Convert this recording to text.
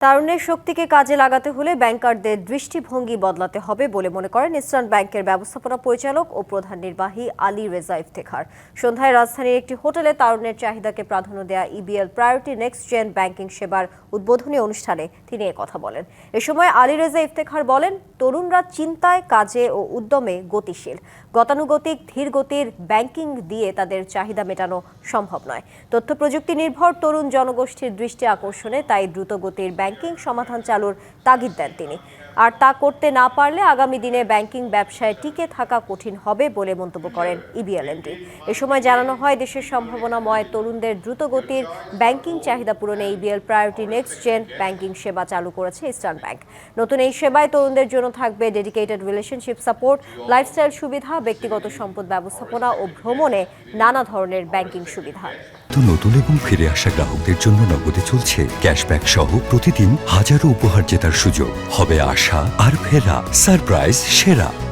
তারুণ্যের শক্তিকে কাজে লাগাতে হলে ব্যাংকারদের দৃষ্টিভঙ্গি বদলাতে হবে বলে মনে করেন ইস্টার্ন ব্যাংকের ব্যবস্থাপনা পরিচালক ও প্রধান নির্বাহী আলী রেজা ইফতেখার সন্ধ্যায় রাজধানীর একটি হোটেলে তারুণ্যের চাহিদাকে প্রাধান্য দেয়া EBL priority next gen banking সেবার উদ্বোধনী অনুষ্ঠানে তিনি কথা বলেন। এ সময় আলী রেজা ইফতেখার বলেন, তরুণরা চিন্তায়, কাজে ও উদ্যমে গতিশীল। গতানুগতিক, ধীর গতির ব্যাংকিং দিয়ে তাদের চাহিদা মেটানো সম্ভব নয়। তথ্য প্রযুক্তি নির্ভর তরুণ জনগোষ্ঠীর দৃষ্টি আকর্ষণে তাই দ্রুত গতির ব্যাংকিং সমাধান চালুর তাগিদ দেন তিনি। আর তা করতে না পারলে আগামী দিনে ব্যাংকিং ব্যবসায় টিকে থাকা কঠিন হবে বলে মন্তব্য করেন ইবিএলএনডি এ সময় জানানো হয়, দেশের সম্ভাবনাময় তরুণদের দ্রুত গতির ব্যাংকিং চাহিদা পূরণে EBL priority next gen banking সেবা চালু করেছে ইস্টার্ন ব্যাংক। নতুন এই সেবায় তরুণদের জন্য থাকবে ডেডিকেটেড রিলেশনশিপ সাপোর্ট, লাইফস্টাইল সুবিধা, ব্যক্তিগত সম্পদ ব্যবস্থাপনা ও ভ্রমণে নানা ধরনের ব্যাংকিং সুবিধা। নতুন এবং ফিরে আসা গ্রাহকদের জন্য নগদে চলছে ক্যাশব্যাক সহ প্রতিদিন হাজারো উপহার জেতার সুযোগ হবে আশা আর ফেরা সারপ্রাইজ সেরা।